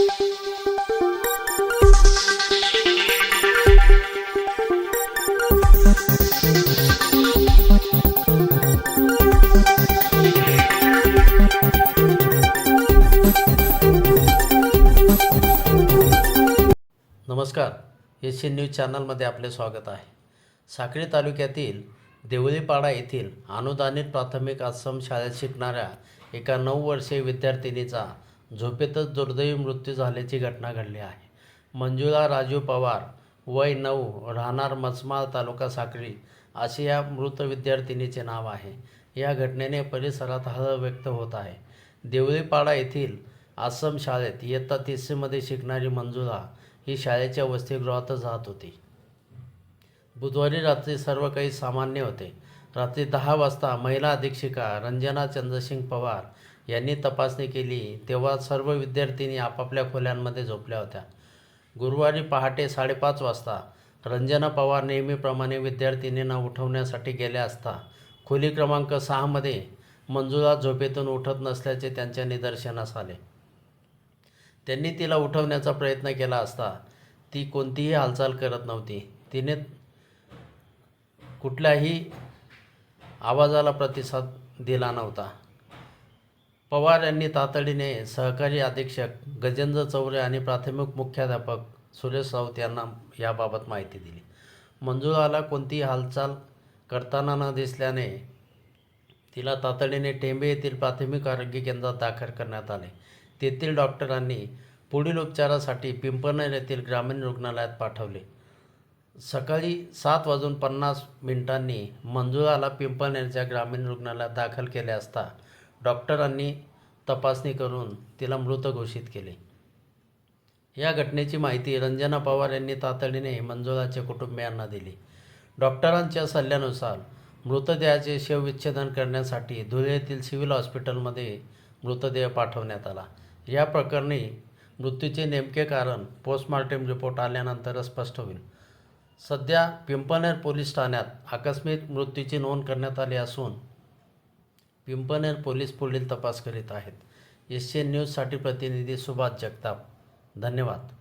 नमस्कार. S news चॅनलमध्ये आपले स्वागत आहे. साक्री तालुक्यातील देवळीपाडा येथील अनुदानित प्राथमिक आश्रम शाळेत शिकणाऱ्या एका नऊ वर्षीय विद्यार्थिनीचा झोपेतच दुर्दैवी मृत्यू झाल्याची घटना घडली आहे. मंजुळा राजू पवार वय नऊ राहणार मचमाळ तालुका साखळी असे या मृत विद्यार्थिनीचे नाव आहे. या घटनेने परिसरात हळहळ व्यक्त होत आहे. देवळीपाडा येथील आसम शाळेत इयत्ता तिसरीमध्ये शिकणारी मंजुळा ही शाळेच्या वसतिगृहातच राहत होती. बुधवारी रात्री सर्व काही सामान्य होते. रात्री दहा वाजता महिला अधीक्षिका रंजना चंद्रसिंग पवार यांनी तपासणी केली तेव्हा सर्व विद्यार्थिनी आपापल्या खोल्यांमध्ये झोपल्या होत्या. गुरुवारी पहाटे साडेपाच वाजता रंजना पवार नेहमीप्रमाणे विद्यार्थिनींना उठवण्यासाठी गेल्या असता खोली क्रमांक सहामध्ये मंजुळा झोपेतून उठत नसल्याचे त्यांच्या निदर्शनास आले. त्यांनी तिला उठवण्याचा प्रयत्न केला असता ती कोणतीही हालचाल करत नव्हती. तिने कुठल्याही आवाजाला प्रतिसाद दिला नव्हता. पवार यांनी तातडीने सहकारी अधीक्षक गजेंद्र चौरे आणि प्राथमिक मुख्याध्यापक सुरेश राऊत यांना याबाबत माहिती दिली. मंजुळाला कोणतीही हालचाल करताना न दिसल्याने तिला तातडीने टेंबे येथील प्राथमिक आरोग्य केंद्रात दाखल करण्यात आले. तेथील डॉक्टरांनी पुढील उपचारासाठी पिंपळनेर येथील ग्रामीण रुग्णालयात पाठवले. सकाळी सात वाजून पन्नास मिनिटांनी मंजुळाला पिंपळनेरच्या ग्रामीण रुग्णालयात दाखल केले असता डॉक्टरांनी तपासणी करून तिला मृत घोषित केले. या घटनेची माहिती रंजना पवार यांनी तातडीने मंजुळाच्या कुटुंबियांना दिली. डॉक्टरांच्या सल्ल्यानुसार मृतदेहाचे शवविच्छेदन करण्यासाठी धुळे येथील सिव्हिल हॉस्पिटलमध्ये मृतदेह पाठवण्यात आला. या प्रकरणी मृत्यूचे नेमके कारण पोस्टमॉर्टम रिपोर्ट आल्यानंतर स्पष्ट होईल. सध्या पिंपळनेर पोलीस ठाण्यात आकस्मिक मृत्यूची नोंद करण्यात आली असून पिंपनेर पोलीस पुढील तपास करीत आहेत. एस न्यूजसाठी प्रतिनिधी सुभाष जगताप. धन्यवाद.